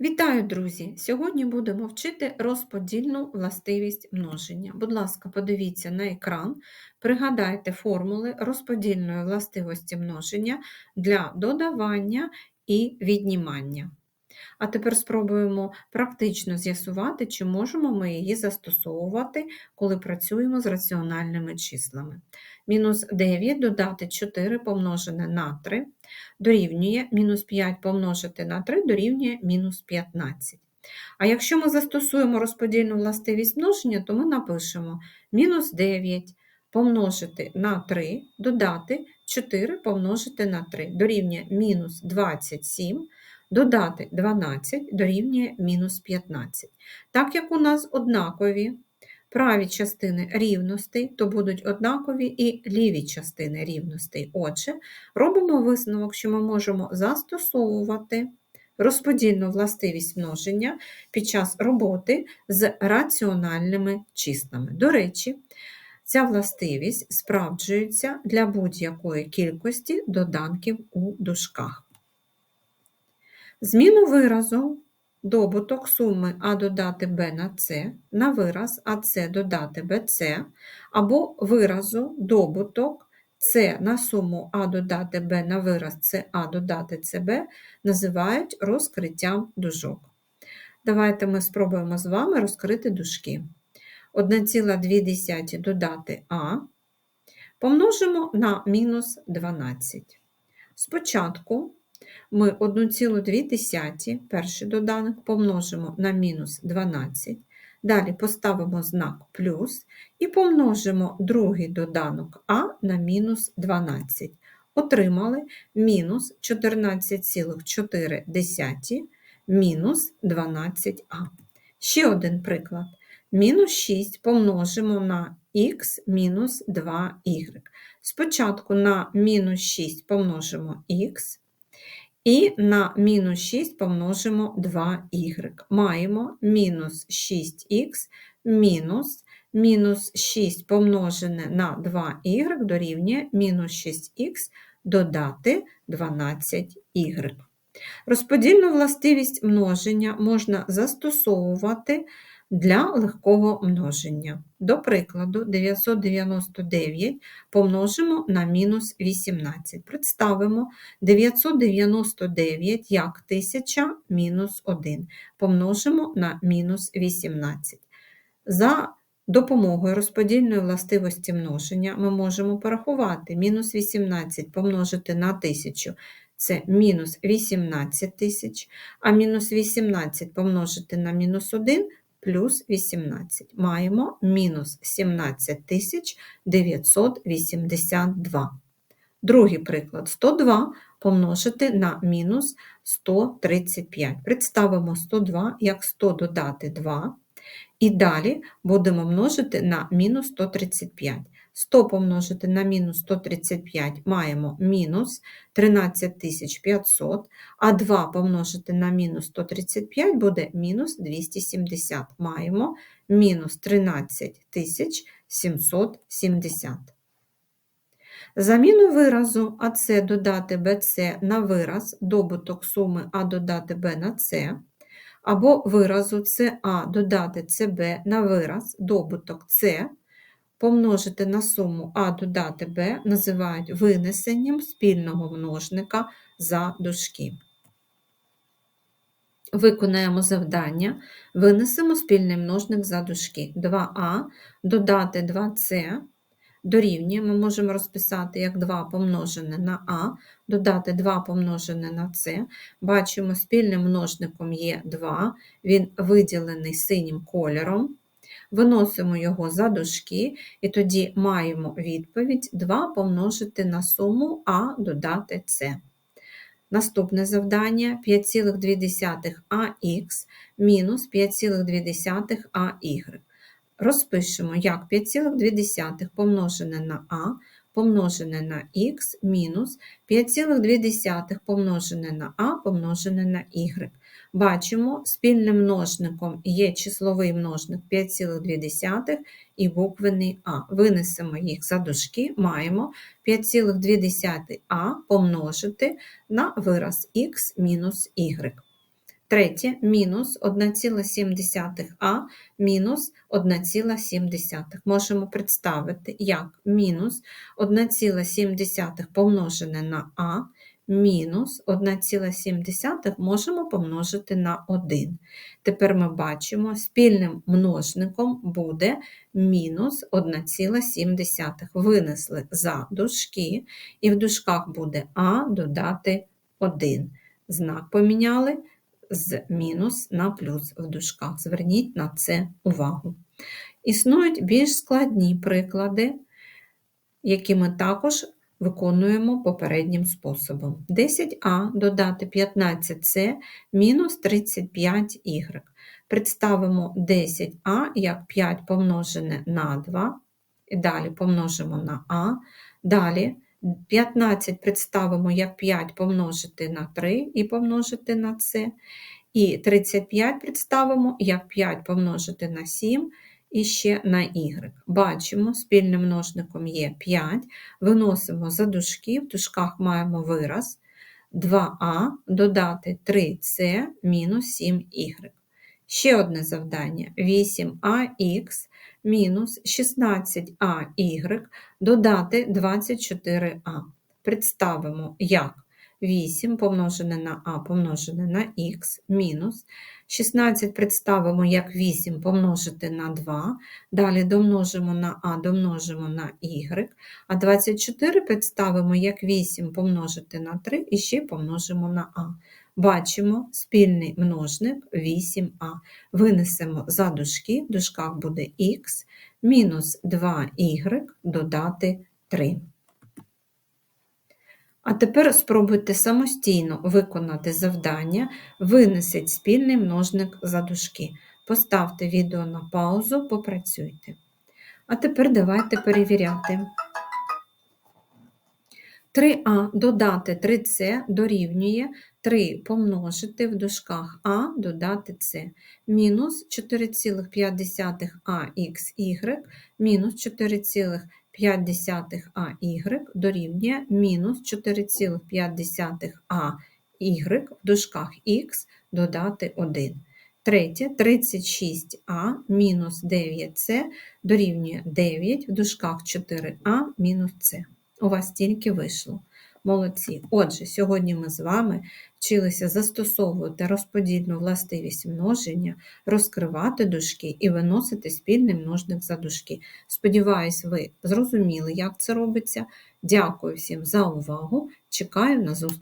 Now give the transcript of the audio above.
Вітаю, друзі! Сьогодні будемо вчити розподільну властивість множення. Будь ласка, подивіться на екран, пригадайте формули розподільної властивості множення для додавання і віднімання. А тепер спробуємо практично з'ясувати, чи можемо ми її застосовувати, коли працюємо з раціональними числами. Мінус 9 додати 4 помножене на 3 дорівнює мінус 5 помножити на 3 дорівнює мінус 15. А якщо ми застосуємо розподільну властивість множення, то ми напишемо мінус 9 помножити на 3, додати 4 помножити на 3 дорівнює мінус 27 Додати 12 дорівнює мінус 15. Так як у нас однакові праві частини рівностей, то будуть однакові і ліві частини рівностей. Отже, робимо висновок, що ми можемо застосовувати розподільну властивість множення під час роботи з раціональними числами. До речі, Ця властивість справджується для будь-якої кількості доданків у дужках. Зміну виразу добуток суми А додати Б на С на вираз АС додати БЦ, або виразу добуток С на суму А додати Б на вираз СА додати СБ називають розкриттям дужок. Давайте ми спробуємо з вами розкрити дужки. 1,2 додати А помножимо на мінус 12. Спочатку ми 1,2 перший доданок помножимо на мінус 12. Далі поставимо знак плюс і помножимо другий доданок А на мінус 12. Отримали мінус 14,4 мінус 12а. Ще один приклад. Мінус 6 помножимо на х мінус 2y. Спочатку на мінус 6 помножимо х. І на мінус 6 помножимо 2y. Маємо мінус 6х мінус мінус 6 помножене на 2y дорівнює мінус 6х додати 12y. Розподільну властивість множення можна застосовувати для легкого множення. До прикладу, 999 помножимо на мінус 18. Представимо 999 як 1000 мінус 1. Помножимо на мінус 18. За допомогою розподільної властивості множення ми можемо порахувати мінус 18 помножити на 1000. Це мінус 18 тисяч, а мінус 18 помножити на мінус 1 плюс 18. Маємо мінус 17 982. Другий приклад 102 помножити на мінус 135. Представимо 102 як 100 додати 2. І далі будемо множити на мінус 135. 100 помножити на мінус 135 маємо мінус 13500, а 2 помножити на мінус 135 буде мінус 270. Маємо мінус 13770. Заміну виразу АС додати БЦ на вираз добуток суми А додати Б на С, або виразу СА додати СБ на вираз добуток С помножити на суму А додати Б називають винесенням спільного множника за дужки. Виконаємо завдання, винесемо спільний множник за дужки. 2а додати 2С дорівнює, ми можемо розписати як 2 помножене на А, додати 2 помножене на С. Бачимо, спільним множником є 2, він виділений синім кольором виносимо його за дужки, і тоді маємо відповідь 2 помножити на суму А додати С. Наступне завдання 5,2ах мінус 5,2АY. Розпишемо як 5,2 помножене на А помножене на х мінус 5,2 помножене на А помножене на y. Бачимо, спільним множником є числовий множник 5,2 і буквений А. Винесемо їх за дужки, маємо 5,2а помножити на вираз х мінус y. Третє мінус 1,7а мінус 1,7. Можемо представити, як мінус 1,7 помножене на а мінус 1,7 можемо помножити на 1. Тепер ми бачимо, спільним множником буде мінус 1,7. Винесли за дужки, і в дужках буде а додати 1. Знак поміняли з мінус на плюс в дужках. Зверніть на це увагу. Існують більш складні приклади, які ми також виконуємо попереднім способом. 10а додати 15c мінус 35y. Представимо 10а як 5 помножене на 2, і далі помножимо на а. Далі 15 представимо як 5 помножити на 3 і помножити на c. І 35 представимо як 5 помножити на 7 і ще на y. Бачимо, спільним множником є 5, виносимо за дужки, в дужках маємо вираз 2а додати 3c мінус 7y. Ще одне завдання: 8ax мінус 16ay додати 24а. Представимо, як. 8 помножене на а помножене на х мінус 16 представимо як 8 помножити на 2, далі домножимо на а, домножимо на y, а 24 представимо як 8 помножити на 3 і ще помножимо на а. Бачимо спільний множник 8а. Винесемо за дужки, в дужках буде х мінус 2y додати 3. А тепер спробуйте самостійно виконати завдання, винесіть спільний множник за дужки. Поставте відео на паузу, попрацюйте. А тепер давайте перевіряти. 3а додати 3c дорівнює 3 помножити в дужках а додати c. Мінус 4,5ахy мінус 4,5ай дорівнює мінус 4,5ай в дужках х додати 1. Третє 36а мінус 9c дорівнює 9 в дужках 4а мінус c. У вас тільки вийшло. Молодці. Отже, сьогодні ми з вами вчилися застосовувати розподільну властивість множення, розкривати дужки і виносити спільний множник за дужки. Сподіваюсь, ви зрозуміли, як це робиться. Дякую всім за увагу. Чекаю на зустріч.